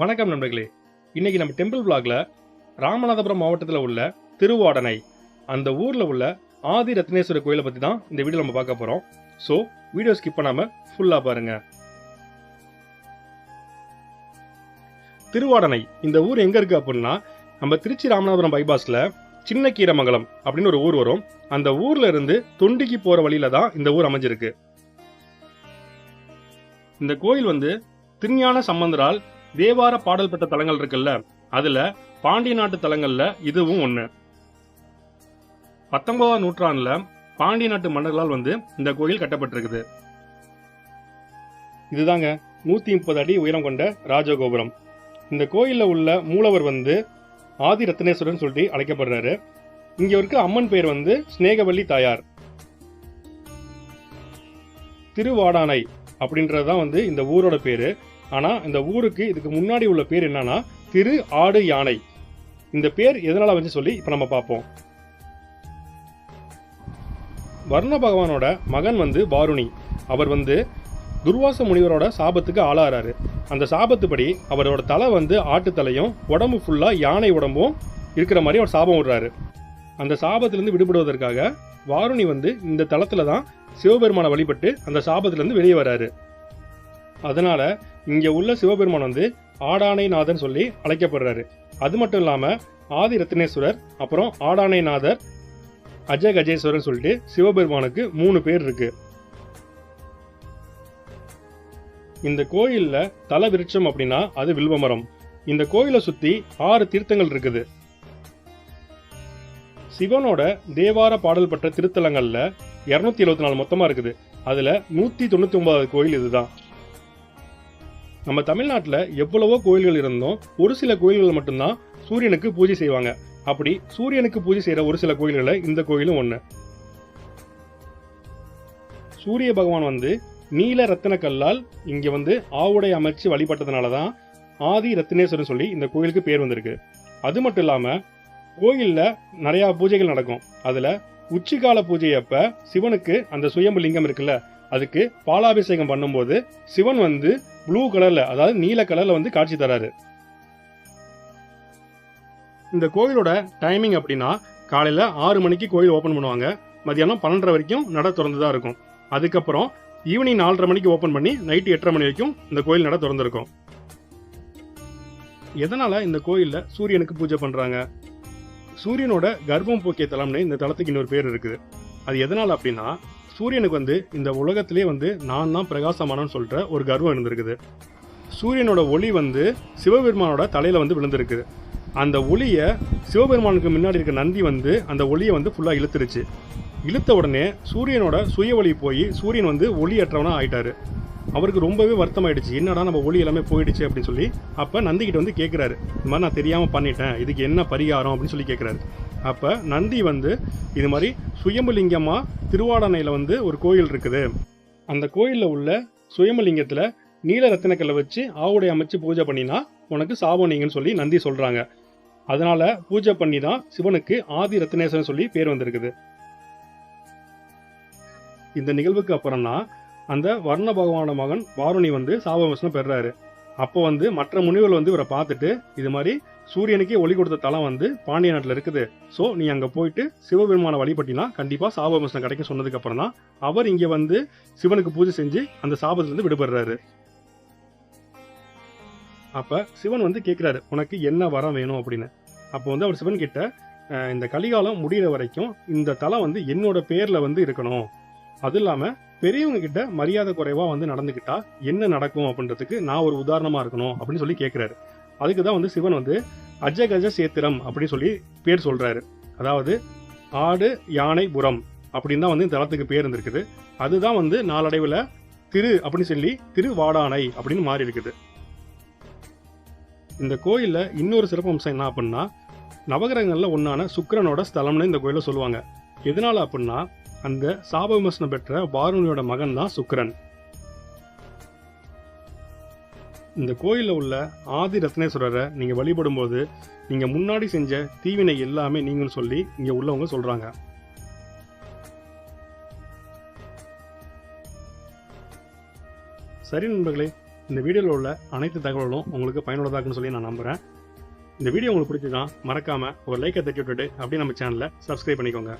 வணக்கம் நண்பர்களே. இன்னைக்கு நம்ம டெம்பிள் பிளாக்ல ராமநாதபுரம் மாவட்டத்தில் உள்ள திருவாடனை அந்த ஊர்ல உள்ள ஆதி ரத்னேஸ்வரர் கோயிலை பத்தி தான் இந்த வீடியோ நம்ம பார்க்க போறோம். ஸோ வீடியோ ஸ்கிப் பண்ணாம ஃபுல்லா பாருங்க. திருவாடனை இந்த ஊர் எங்க இருக்கு அப்படின்னா நம்ம திருச்சி ராமநாதபுரம் பைபாஸ்ல சின்ன கீரமங்கலம் அப்படின்னு ஒரு ஊர் வரும். அந்த ஊர்ல இருந்து தொண்டிக்கு போற வழியில தான் இந்த ஊர் அமைஞ்சிருக்கு. இந்த கோயில் வந்து திருஞான சம்பந்தரால் தேவார பாடல் பெற்ற தலங்கள் இருக்குல்ல அதுல பாண்டிய நாட்டு தலங்கள்ல இதுவும் ஒண்ணு. பத்தொன்பதாம் நூற்றாண்டுல பாண்டிய நாட்டு மன்னர்களால் வந்து இந்த கோயில் கட்டப்பட்டிருக்குது. இதுதாங்க நூத்தி முப்பது அடி உயரம் கொண்ட ராஜகோபுரம். இந்த கோயில்ல உள்ள மூலவர் வந்து ஆதி ரத்னேஸ்வரன் சொல்லிட்டு அழைக்கப்படுறாரு. இங்க இருக்க அம்மன் பேர் வந்து ஸ்நேகவல்லி தாயார். திருவாடானை அப்படின்றது தான் வந்து இந்த ஊரோட பேரு. ஆனா இந்த ஊருக்கு இதுக்கு முன்னாடி உள்ள பேர் என்னன்னா திரு ஆடு யானை. இந்த பேர் எதனால வந்து சொல்லி இப்ப நம்ம பார்ப்போம். வர்ண பகவானோட மகன் வந்து வாருணி அவர் வந்து துர்வாச முனிவரோட சாபத்துக்கு ஆளாகிறாரு அந்த சாபத்துப்படி அவரோட தலை வந்து ஆட்டு தலையும் உடம்பு ஃபுல்லாக யானை உடம்பும் இருக்கிற மாதிரி அவர் சாபம் விடுறாரு. அந்த சாபத்திலேருந்து விடுபடுவதற்காக வாருணி வந்து இந்த தளத்தில் தான் சிவபெருமானை வழிபட்டு அந்த சாபத்திலேருந்து வெளியே வராரு. அதனால இங்கே உள்ள சிவபெருமான் வந்து ஆடானைநாதன் சொல்லி அழைக்கப்படுறாரு. அது மட்டும் இல்லாமல் ஆதி ரத்னேஸ்வரர் அப்புறம் ஆடானைநாதர் அஜய் கஜேஸ்வரர் சொல்லிட்டு சிவபெருமானுக்கு மூணு பேர் இருக்கு. இந்த கோயில்ல தல விருட்சம் அப்படின்னா அது வில்வமரம் இந்த கோயிலை சுத்தி ஆறு தீர்த்தங்கள் இருக்குது. சிவனோட தேவார பாடல் பெற்ற திருத்தலங்கள்ல இருநூத்தி எழுபத்தி நாலு மொத்தமா இருக்குது. அதுல நூத்தி தொண்ணூத்தி ஒன்பதாவது கோயில் இதுதான். நம்ம தமிழ்நாட்டில் எவ்வளவோ கோயில்கள் இருந்தும் ஒரு சில கோயில்கள் மட்டும்தான் சூரியனுக்கு பூஜை செய்வாங்க. அப்படி சூரியனுக்கு பூஜை செய்யற ஒரு சில கோயில்களில் இந்த கோயிலும் ஒன்று சூரிய பகவான் வந்து நீல ரத்தின கல்லால் இங்க வந்து ஆவுடை அமைச்சு வழிபட்டதுனால தான் ஆதி ரத்தினேஸ்வரன் சொல்லி இந்த கோயிலுக்கு பேர் வந்திருக்கு. அது மட்டும் இல்லாம கோயிலில் நிறையா பூஜைகள் நடக்கும். அதுல உச்சிகால பூஜை அப்ப சிவனுக்கு அந்த சுயம்பு லிங்கம் இருக்குல்ல அதுக்கு பாலாபிஷேகம் பண்ணும்போது சிவன் வந்து ப்ளூ கலர்ல அதாவது நீல கலர்ல வந்து காட்சி தராரு. இந்த கோயிலோட டைமிங் அப்படின்னா காலையில ஆறு மணிக்கு கோயில் ஓப்பன் பண்ணுவாங்க. மதியானம் பன்னெண்டரை வரைக்கும் நட திறந்து தான் இருக்கும். அதுக்கப்புறம் ஈவினிங் நாலரை மணிக்கு ஓப்பன் பண்ணி நைட்டு எட்டரை மணி வரைக்கும் இந்த கோயில் நட திறந்துருக்கும். எதனால இந்த கோயில்ல சூரியனுக்கு பூஜை பண்றாங்க? சூரியனோட கர்ப்பம் போக்கிய தலம்னு இந்த தலத்துக்கு இன்னொரு பேர் இருக்குது. அது எதனால அப்படின்னா சூரியனுக்கு வந்து இந்த உலகத்திலே வந்து நான் தான் பிரகாசமானன்னு சொல்ற ஒரு கர்வம் இருந்திருக்குது. சூரியனோட ஒளி வந்து சிவபெருமானோட தலையில வந்து விழுந்திருக்குது. அந்த ஒளியை சிவபெருமானுக்கு முன்னாடி இருக்க நந்தி வந்து அந்த ஒளியை வந்து ஃபுல்லாக இழுத்துருச்சு. இழுத்த உடனே சூரியனோட சுய ஒளி போய் சூரியன் வந்து ஒளியற்றவனா ஆயிட்டாரு. அவருக்கு ரொம்பவே வருத்தமாயிடுச்சு. என்னடா நம்ம ஒளி எல்லாமே போயிடுச்சு அப்படின்னு சொல்லி அப்போ நந்திக்கிட்ட வந்து கேட்குறாரு இந்த மாதிரி நான் தெரியாமல் பண்ணிட்டேன். இதுக்கு என்ன பரிகாரம்? அப்படின்னு சொல்லி கேட்குறாரு அப்போ நந்தி வந்து இது மாதிரி சுயம்புலிங்கமாக திருவாடனையில் வந்து ஒரு கோயில் இருக்குது. அந்த கோயிலில் உள்ள சுயம்புலிங்கத்தில் நீல ரத்தினக்கல்லை வச்சு ஆவுடை அமைச்சு பூஜை பண்ணினா உனக்கு சாபம் நீங்கன்னு சொல்லி நந்தி சொல்கிறாங்க அதனால் பூஜை பண்ணி தான் சிவனுக்கு ஆதி ரத்னேஸ்வரன் சொல்லி பேர் வந்திருக்குது. இந்த நிகழ்வுக்கு அப்புறம் தான் அந்த வர்ண பகவானோட மகன் வாருணி வந்து சாபவசனம் பெறாரு அப்போ வந்து மற்ற முனிவர்கள் வந்து இவரை பார்த்துட்டு இது மாதிரி சூரியனுக்கே ஒளி கொடுத்த தலம் வந்து பாண்டிய நாட்டில் இருக்குது. ஸோ நீ அங்கே போயிட்டு சிவபெருமான வழிபட்டினா கண்டிப்பாக சாபவசனம் கிடைக்கும் சொன்னதுக்கு அப்புறம் தான் அவர் இங்கே வந்து சிவனுக்கு பூஜை செஞ்சு அந்த சாபத்திலிருந்து விடுபடுறாரு. அப்ப சிவன் வந்து கேட்கிறாரு உனக்கு என்ன வரம் வேணும்? அப்படின்னு. அப்போ வந்து அவர் சிவன் கிட்ட இந்த கலிகாலம் முடியிற வரைக்கும் இந்த தலம் வந்து என்னோட பேர்ல வந்து இருக்கணும். அது இல்லாம பெரியவங்க கிட்ட மரியாதை குறைவா வந்து நடந்துகிட்டா என்ன நடக்கும் அப்படின்றதுக்கு நான் ஒரு உதாரணமா இருக்கணும் அப்படின்னு சொல்லி கேட்கிறாரு அதுக்கு தான் வந்து சிவன் வந்து அஜகஜ சேத்திரம் அப்படின்னு சொல்லி பேர் சொல்றாரு. அதாவது ஆடு யானை புறம் அப்படின்னு தான் வந்து இந்த தலத்துக்கு பேர் இருந்திருக்குது. அதுதான் வந்து நாளடைவில் திரு அப்படின்னு சொல்லி திருவாடானை அப்படின்னு மாறி இருக்குது. இந்த கோயிலில் இன்னொரு சிறப்பு அம்சம் என்ன அப்படின்னா நவகிரகங்களில் ஒன்றான சுக்கரனோட ஸ்தலம்னு இந்த கோயிலை சொல்லுவாங்க. எதனால அப்படின்னா அந்த சாப விமர்சனம் பெற்ற பாருணியோட மகன் தான் சுக்கிரன். இந்த கோயிலில் உள்ள ஆதி ரத்னேஸ்வரரை நீங்கள் வழிபடும்போது நீங்கள் முன்னாடி செஞ்ச தீவினை எல்லாமே நீங்கன்னு சொல்லி இங்கே உள்ளவங்க சொல்கிறாங்க சரி நண்பர்களே இந்த வீடியோவில் உள்ள அனைத்து தகவலும் உங்களுக்கு பயனுள்ளதாக சொல்லி நான் நம்புகிறேன் இந்த வீடியோ உங்களுக்கு பிடிச்சதான் மறக்காமல் ஒரு லைக்கை தட்டி விட்டுட்டு அப்படியே நம்ம சேனலை சப்ஸ்கிரைப் பண்ணிக்கோங்க.